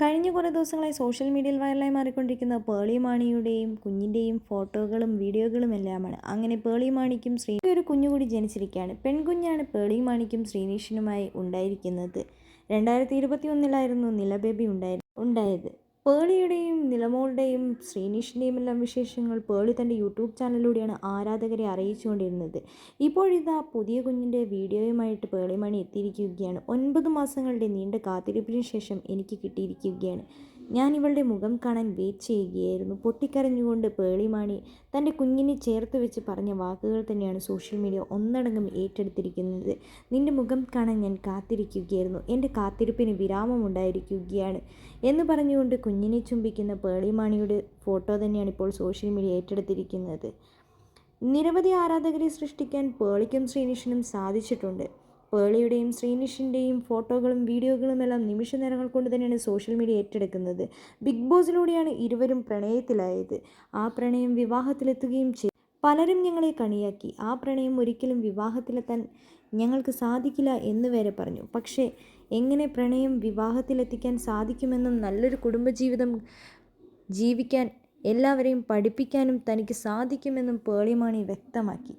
കഴിഞ്ഞ കുറേ ദിവസങ്ങളായി സോഷ്യൽ മീഡിയയിൽ വൈറലായി മാറിക്കൊണ്ടിരിക്കുന്ന പേളി മാണിയുടെയും കുഞ്ഞിന്റെയും ഫോട്ടോകളും വീഡിയോകളും എല്ലാമാണ്. അങ്ങനെ പേളി മാണിക്കും ശ്രീ ഒരു കുഞ്ഞുകൂടി ജനിച്ചിരിക്കുകയാണ്. പെൺകുഞ്ഞാണ് പേളി മാണിക്കും ശ്രീനീഷിനുമായി ഉണ്ടായിരിക്കുന്നത്. രണ്ടായിരത്തി ഇരുപത്തി ഒന്നിലായിരുന്നു നിലബേബി ഉണ്ടായി ഉണ്ടായത്. പേളിയുടെയും നിലമോളുടെയും ശ്രീനീഷിന്റെയും എല്ലാം വിശേഷങ്ങൾ പേളി തന്റെ യൂട്യൂബ് ചാനലിലൂടെയാണ് ആരാധകരെ അറിയിച്ചുകൊണ്ടിരുന്നത്. ഇപ്പോഴിതാ പുതിയ കുഞ്ഞിന്റെ വീഡിയോയുമായിട്ട് പേളിമണി എത്തിയിരിക്കുകയാണ്. ഒൻപത് മാസങ്ങളുടെ നീണ്ട കാത്തിരിപ്പിന് ശേഷം എനിക്ക് കിട്ടിയിരിക്കുകയാണ്. ഞാൻ ഇവളുടെ മുഖം കാണാൻ വെയിറ്റ് ചെയ്യുകയായിരുന്നു. പൊട്ടിക്കരഞ്ഞുകൊണ്ട് പേളിമാണി തന്റെ കുഞ്ഞിനെ ചേർത്ത് വെച്ച് പറഞ്ഞ വാക്കുകൾ തന്നെയാണ് സോഷ്യൽ മീഡിയ ഒന്നടങ്കം ഏറ്റെടുത്തിരിക്കുന്നത്. നിന്റെ മുഖം കാണാൻ ഞാൻ കാത്തിരിക്കുകയായിരുന്നു. എന്റെ കാത്തിരിപ്പിന് വിരാമമുണ്ടായിരിക്കുകയാണ് എന്ന് പറഞ്ഞുകൊണ്ട് കുഞ്ഞിനെ ചുംബിക്കുന്ന പേളിമാണിയുടെ ഫോട്ടോ തന്നെയാണ് ഇപ്പോൾ സോഷ്യൽ മീഡിയ ഏറ്റെടുത്തിരിക്കുന്നത്. നിരവധി ആരാധകരെ സൃഷ്ടിക്കാൻ പേളിക്കും ശ്രീനിഷിനും സാധിച്ചിട്ടുണ്ട്. പേളിയുടെയും ശ്രീനിഷിന്റെയും ഫോട്ടോകളും വീഡിയോകളും എല്ലാം നിമിഷ നേരങ്ങൾ കൊണ്ട് തന്നെയാണ് സോഷ്യൽ മീഡിയ ഏറ്റെടുക്കുന്നത്. ബിഗ് ബോസിലൂടെയാണ് ഇരുവരും പ്രണയത്തിലായത്. ആ പ്രണയം വിവാഹത്തിലെത്തുകയും ചെയ്തു. പലരും ഞങ്ങളെ കണിയാക്കി. ആ പ്രണയം ഒരിക്കലും വിവാഹത്തിലെത്താൻ ഞങ്ങൾക്ക് സാധിക്കില്ല എന്ന് വരെ പറഞ്ഞു. പക്ഷേ എങ്ങനെ പ്രണയം വിവാഹത്തിലെത്തിക്കാൻ സാധിക്കുമെന്നും നല്ലൊരു കുടുംബജീവിതം ജീവിക്കാൻ എല്ലാവരെയും പഠിപ്പിക്കാനും തനിക്ക് സാധിക്കുമെന്നും പേളിമാണി വ്യക്തമാക്കി.